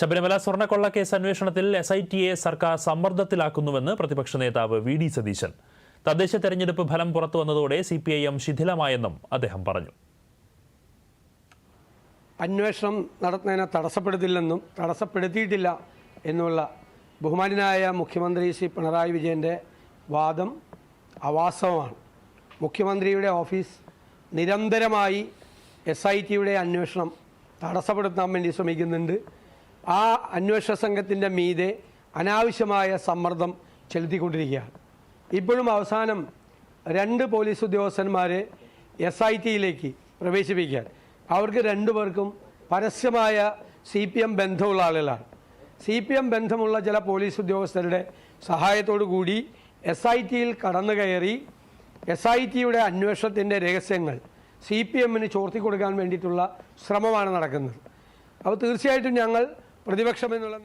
ശബരിമല സ്വർണക്കൊള്ളക്കേസ് അന്വേഷണത്തിൽ S I ടിയെ സർക്കാർ സമ്മർദ്ദത്തിലാക്കുന്നുവെന്ന് പ്രതിപക്ഷ നേതാവ് വി ഡി സതീശൻ. തദ്ദേശ തെരഞ്ഞെടുപ്പ് ഫലം പുറത്തു വന്നതോടെ സി പി ഐ എം ശിഥിലമായെന്നും അദ്ദേഹം പറഞ്ഞു. അന്വേഷണം നടത്തുന്നതിനെ തടസ്സപ്പെടുത്തില്ലെന്നും തടസ്സപ്പെടുത്തിയിട്ടില്ല എന്നുള്ള ബഹുമാനായ മുഖ്യമന്ത്രി ശ്രീ പിണറായി വിജയന്റെ വാദം അവാസ്തവമാണ്. മുഖ്യമന്ത്രിയുടെ ഓഫീസ് നിരന്തരമായി എസ് ഐ ടിയുടെ അന്വേഷണം തടസ്സപ്പെടുത്താൻ വേണ്ടി ശ്രമിക്കുന്നുണ്ട്. ആ അന്വേഷണ സംഘത്തിന്റെ മീതെ അനാവശ്യമായ സമ്മർദ്ദം ചെലുത്തിക്കൊണ്ടിരിക്കുകയാണ്. ഇപ്പോഴും അവസാനം രണ്ട് പോലീസ് ഉദ്യോഗസ്ഥന്മാരെ എസ് ഐ ടിയിലേക്ക് പ്രവേശിപ്പിക്കാൻ അവർക്ക് രണ്ടു പേർക്കും പരസ്യമായ സി പി എം ബന്ധമുള്ള ആളുകളാണ്. സി പി എം ബന്ധമുള്ള ചില പോലീസ് ഉദ്യോഗസ്ഥരുടെ സഹായത്തോടു കൂടി എസ് ഐ ടിയിൽ കടന്നു കയറി എസ് ഐ ടിയുടെ അന്വേഷണത്തിന്റെ രഹസ്യങ്ങൾ സി പി എമ്മിന് ചോർത്തി കൊടുക്കാൻ വേണ്ടിയിട്ടുള്ള ശ്രമമാണ് നടക്കുന്നത്. അപ്പോൾ തീർച്ചയായിട്ടും ഞങ്ങൾ പ്രതിപക്ഷം എന്നുള്ള